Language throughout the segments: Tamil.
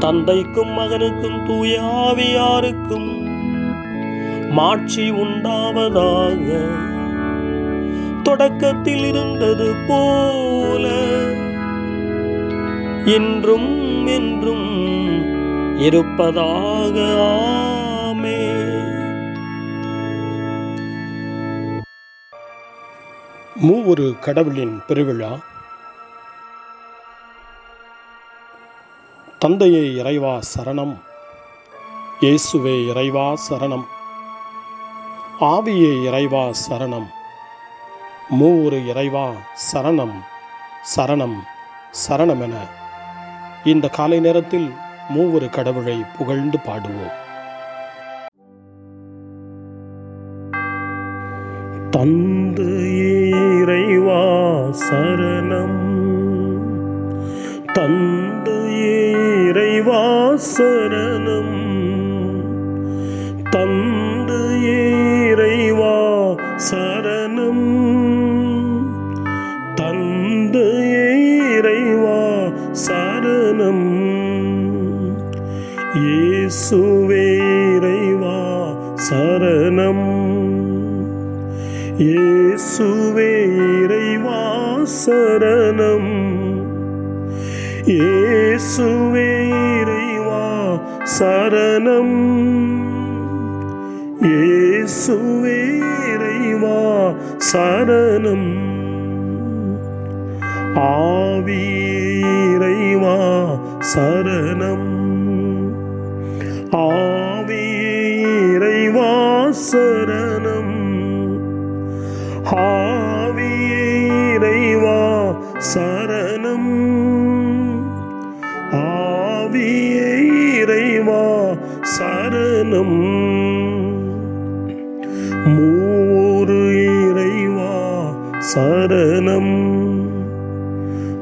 தந்தைக்கும் மகனுக்கும் தூயாவியாருக்கும் மாட்சி உண்டாவதாக. தொடக்கத்தில் இருந்தது போல இன்றும் என்றும் இருப்பதாக. ஆமே. மூவொரு கடவுளின் பெருவிழா தந்தையே இறைவா சரணம். இயேசுவே இறைவா சரணம். ஆவியே இறைவா சரணம். மூவொரு இறைவா சரணம். சரணம் சரணம் என இந்த காலை நேரத்தில் மூவொரு கடவுளை புகழ்ந்து பாடுவோம். தந்தையே இறைவா சரணம். தந்தையே சரணம். தந்து இறைவா சரணம். தந்து இறைவா சரணம். இயேசுவே இறைவா சரணம். இயேசுவே இறைவா சரணம். இயேசுவே சரணம். ஏசுவேரைவா சரணம். ஆவீரைவா சரணம். ஆவீரைவா சரணம். ஆவீரைவா இறைவா சரணம். சரணம். மூறு இறைவா சரணம்.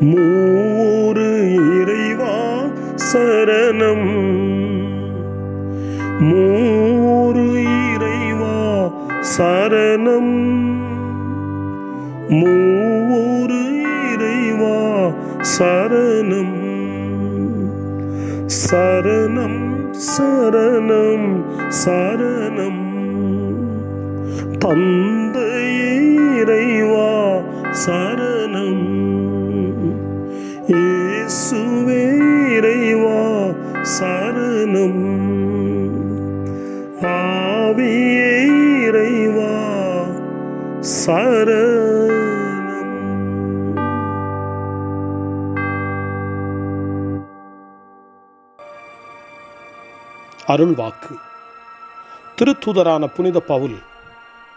மூறு இறைவா சரணம். மூறு இறைவா சரணம். மூறு இறைவா சரணம். சரணம். சரணம் சரணம். தந்தையே இறைவா சரணம். இயேசுவே இறைவா சரணம். ஆவியே இறைவா சரணம். அருள்வாக்கு. திருத்தூதரான புனித பவுல்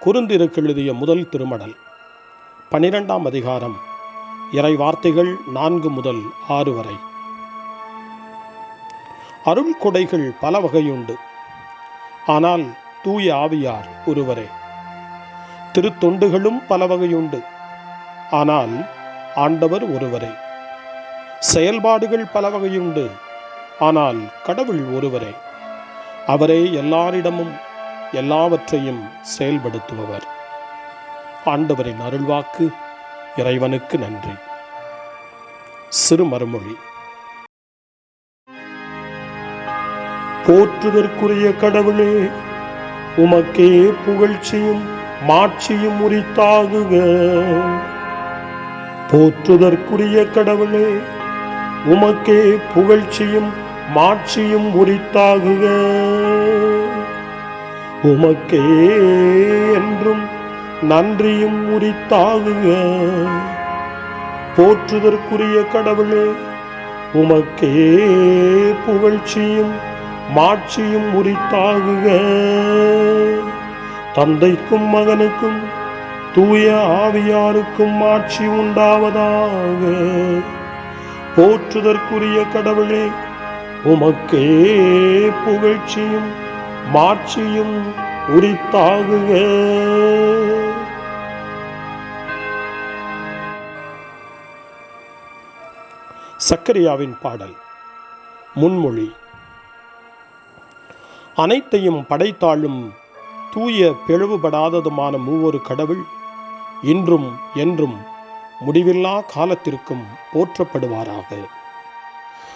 குறுந்திருக்கு எழுதிய முதல் திருமடல். பனிரெண்டாம் அதிகாரம் இறை வார்த்தைகள் நான்கு முதல் ஆறு வரை. அருள் கொடைகள் பல வகையுண்டு. ஆனால் தூய ஆவியார் ஒருவரே. திருத்தொண்டுகளும் பல வகையுண்டு. ஆனால் ஆண்டவர் ஒருவரே. செயல்பாடுகள் பல வகையுண்டு. ஆனால் கடவுள் ஒருவரே. அவரே எல்லாரிடமும் எல்லாவற்றையும் செயல்படுத்துபவர். ஆண்டவரின் அருள்வாக்கு இறைவனுக்கு நன்றி. சிறு மறுமொழி போற்றுதற்குரிய கடவுளே உமக்கே புகழ்ச்சியும் மாட்சியும் உரித்தாகுக. போற்றுதற்குரிய கடவுளே உமக்கே புகழ்ச்சியும் மாட்சியும் உரித்தாகுக. உமக்கே என்றும் நன்றியும் உரித்தாகுக. போற்றுதற்குரிய கடவுளே உமக்கே புகழ்ச்சியும் மாட்சியும் உரித்தாகுக. தந்தைக்கும் மகனுக்கும் தூய ஆவியாருக்கும் ஆட்சி உண்டாவதாக. போற்றுதற்குரிய கடவுளே உமக்கே புகழ்ச்சியும் மாட்சியும் உரித்தாகுக. சக்கரியாவின் பாடல் முன்மொழி. அனைத்தையும் படைத்தாளும் தூய பிளவுபடாததுமான மூவொரு கடவுள் இன்றும் என்றும் முடிவில்லா காலத்திற்கும் போற்றப்படுவாராக.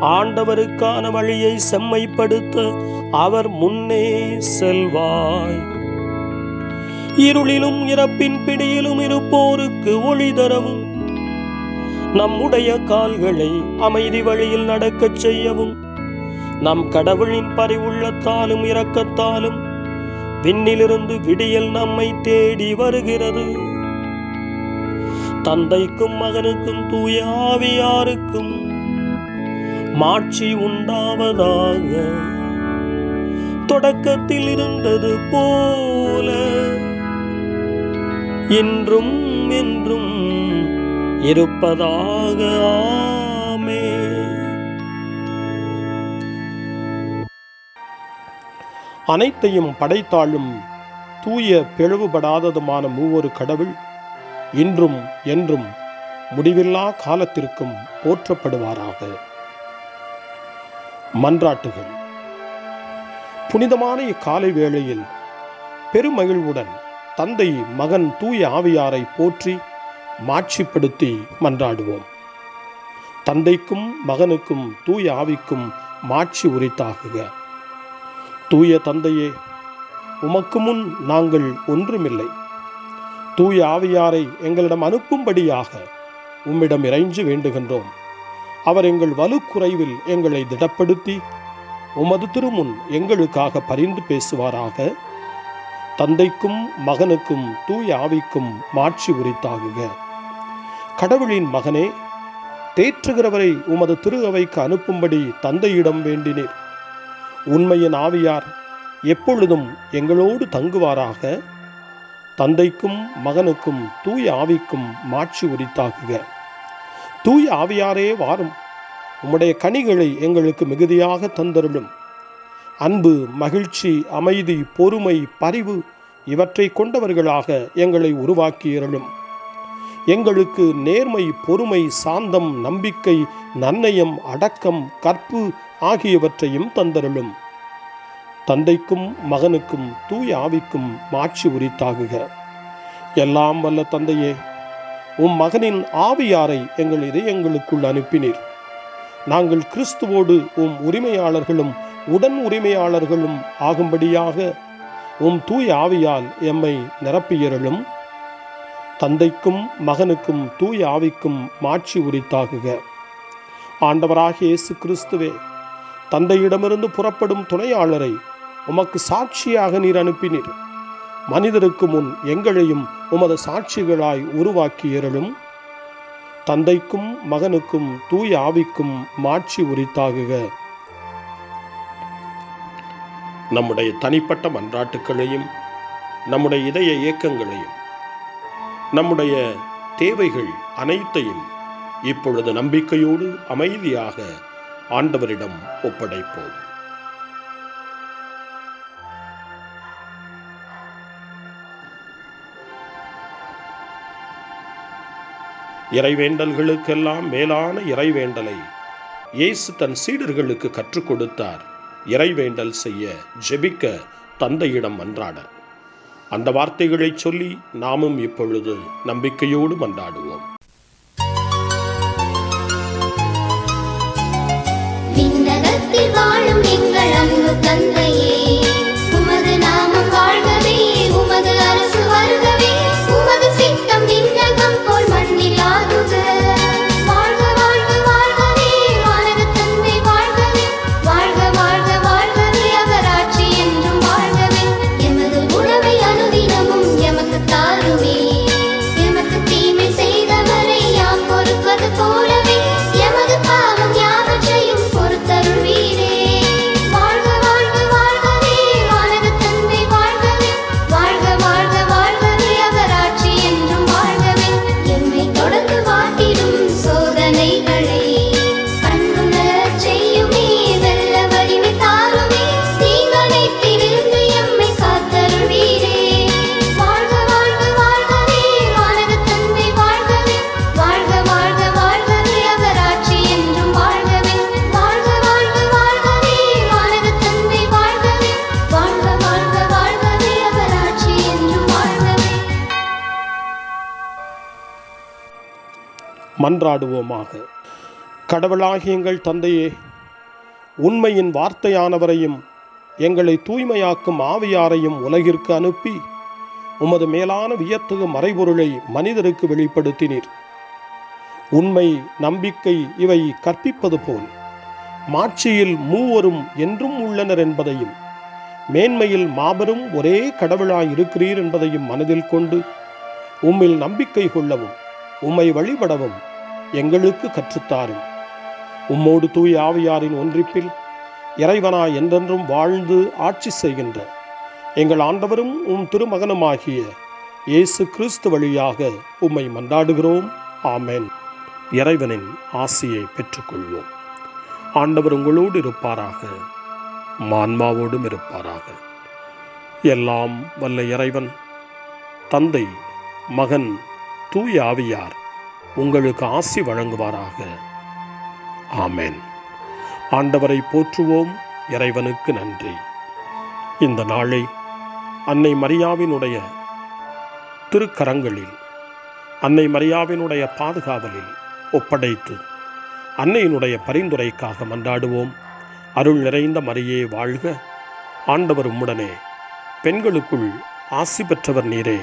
ஆண்டவருக்கான வழியை செம்மைப்படுத்த அவர் முன்னே செல்வாய். இருளிலும் இறப்பின் பிடியிலும் இருப்போருக்கு ஒளி தரவும். நம்முடைய கால்களை அமைதி வழியில் நடக்கச் செய்யவும். நம் கடவுளின் பரிவுள்ளத்தாலும் இரக்கத்தாலும் விண்ணிலிருந்து விடியல் நம்மை தேடி வருகிறது. தந்தைக்கும் மகனுக்கும் தூய ஆவியாருக்கும் மாட்சி உண்டாவதாக. தொடக்கத்தில் இருந்தது போல. இன்றும் என்றும் இருப்பதாக. ஆமே. அனைத்தையும் படைத்தாளும் தூய பிளவுபடாததுமான மூவொரு கடவுள் இன்றும் என்றும் முடிவில்லா காலத்திற்கும் போற்றப்படுவாராக. மன்றாட்டுகள். புனிதமான இக்காலை வேளையில் பெருமகிழ்வுடன் தந்தை மகன் தூய ஆவியாரை போற்றி மாட்சிப்படுத்தி மன்றாடுவோம். தந்தைக்கும் மகனுக்கும் தூய ஆவிக்கும் மாட்சி உரித்தாகுக. தூய தந்தையே உமக்கு முன் நாங்கள் ஒன்றுமில்லை. தூய ஆவியாரை எங்களிடம் அனுப்பும்படியாக உம்மிடம் இறைஞ்சு வேண்டுகின்றோம். அவர் எங்கள் வலுக்குறைவில் எங்களை திடப்படுத்தி உமது திருமுன் எங்களுக்காக பரிந்து பேசுவாராக. தந்தைக்கும் மகனுக்கும் தூய ஆவிக்கும் மாட்சி உரித்தாகுக. கடவுளின் மகனே தேற்றுகிறவரை உமது திரு அவைக்கு அனுப்பும்படி தந்தையிடம் வேண்டினீர். உண்மையின் ஆவியார் எப்பொழுதும் எங்களோடு தங்குவாராக. தந்தைக்கும் மகனுக்கும் தூய ஆவிக்கும் மாட்சி உரித்தாகுக. தூய ஆவியாரே வாரும். உம்முடைய கனிகளை எங்களுக்கு மிகுதியாக தந்தருளும். அன்பு மகிழ்ச்சி அமைதி பொறுமை பரிவு இவற்றை கொண்டவர்களாக எங்களை உருவாக்கியிருளும். எங்களுக்கு நேர்மை பொறுமை சாந்தம் நம்பிக்கை நன்னயம் அடக்கம் கற்பு ஆகியவற்றையும் தந்தருளும். தந்தைக்கும் மகனுக்கும் தூய ஆவிக்கும் மாட்சி உரித்தாகுக. எல்லாம் வல்ல தந்தையே உம் மகனின் ஆவியாரை எங்கள் இதயங்களுக்குள் அனுப்பினீர். நாங்கள் கிறிஸ்துவோடு உம் உரிமையாளர்களும் உடன் உரிமையாளர்களும் ஆகும்படியாக உம் தூய் ஆவியால் எம்மை நிரப்பியருளும். தந்தைக்கும் மகனுக்கும் தூய் ஆவிக்கும் மாட்சி உரித்தாகுக. ஆண்டவராக இயேசு கிறிஸ்துவே தந்தையிடமிருந்து புறப்படும் துணையாளரை உமக்கு சாட்சியாக நீர் அனுப்பினீர். மனிதருக்கு முன் எங்களையும் உமது சாட்சிகளாய் உருவாக்கியருளும். தந்தைக்கும் மகனுக்கும் தூய ஆவிக்கும் மாட்சி உரித்தாகுக. நம்முடைய தனிப்பட்ட மன்றாட்டுக்களையும் நம்முடைய இதய இயக்கங்களையும் நம்முடைய தேவைகள் அனைத்தையும் இப்பொழுது நம்பிக்கையோடு அமைதியாக ஆண்டவரிடம் ஒப்படைப்போம். இறைவேண்டல்களுக்கெல்லாம் மேலான இறைவேண்டலை இயேசு தன் சீடர்களுக்கு கற்றுக் கொடுத்தார். இறைவேண்டல் செய்ய ஜெபிக்க தந்தையிடம் மன்றாட அந்த வார்த்தைகளை சொல்லி நாமும் இப்பொழுது நம்பிக்கையோடு மன்றாடுவோம். வாழும் எங்கள் அன்பு தந்தை மன்றாடுவோமாக. கடவுளாகி எங்கள் தந்தையே உண்மையின் வார்த்தையானவரையும் எங்களை தூய்மையாக்கும் ஆவியாரையும் உலகிற்கு அனுப்பி உமது மேலான வியத்தகு மறைபொருளை மனிதருக்கு வெளிப்படுத்தினீர். உண்மை நம்பிக்கை இவை கற்பிப்பது போல் மாட்சியில் மூவரும் என்றும் உள்ளனர் என்பதையும் மேன்மையில் மாபெரும் ஒரே கடவுளாய் இருக்கிறீர் என்பதையும் மனதில் கொண்டு உம்மில் நம்பிக்கை கொள்ளவும் உம்மை வழிபடவும் எங்களுக்கு கற்றுத்தாரும். உம்மோடு தூய ஆவியாரின் ஒன்றிப்பில் இறைவனாய் என்றென்றும் வாழ்ந்து ஆட்சி செய்கின்ற எங்கள் ஆண்டவரும் உம் திருமகனுமாகிய இயேசு கிறிஸ்து வழியாக உம்மை மன்றாடுகிறோம். ஆமேன். இறைவனின் ஆசியை பெற்றுக்கொள்வோம். ஆண்டவர் உங்களோடு இருப்பாராக. மான்மாவோடும் இருப்பாராக. எல்லாம் வல்ல இறைவன் தந்தை மகன் தூய ஆவியார் உங்களுக்கு ஆசி வழங்குவாராக. ஆமேன். ஆண்டவரை போற்றுவோம். இறைவனுக்கு நன்றி. இந்த நாளை அன்னை மரியாவினுடைய திருக்கரங்களில் அன்னை மரியாவினுடைய பாதுகாவலில் ஒப்படைத்து அன்னையினுடைய பரிந்துரைக்காக மன்றாடுவோம். அருள் நிறைந்த மரியே வாழ்க. ஆண்டவர் உம்முடனே. பெண்களுக்குள் ஆசி பெற்றவர் நீரே.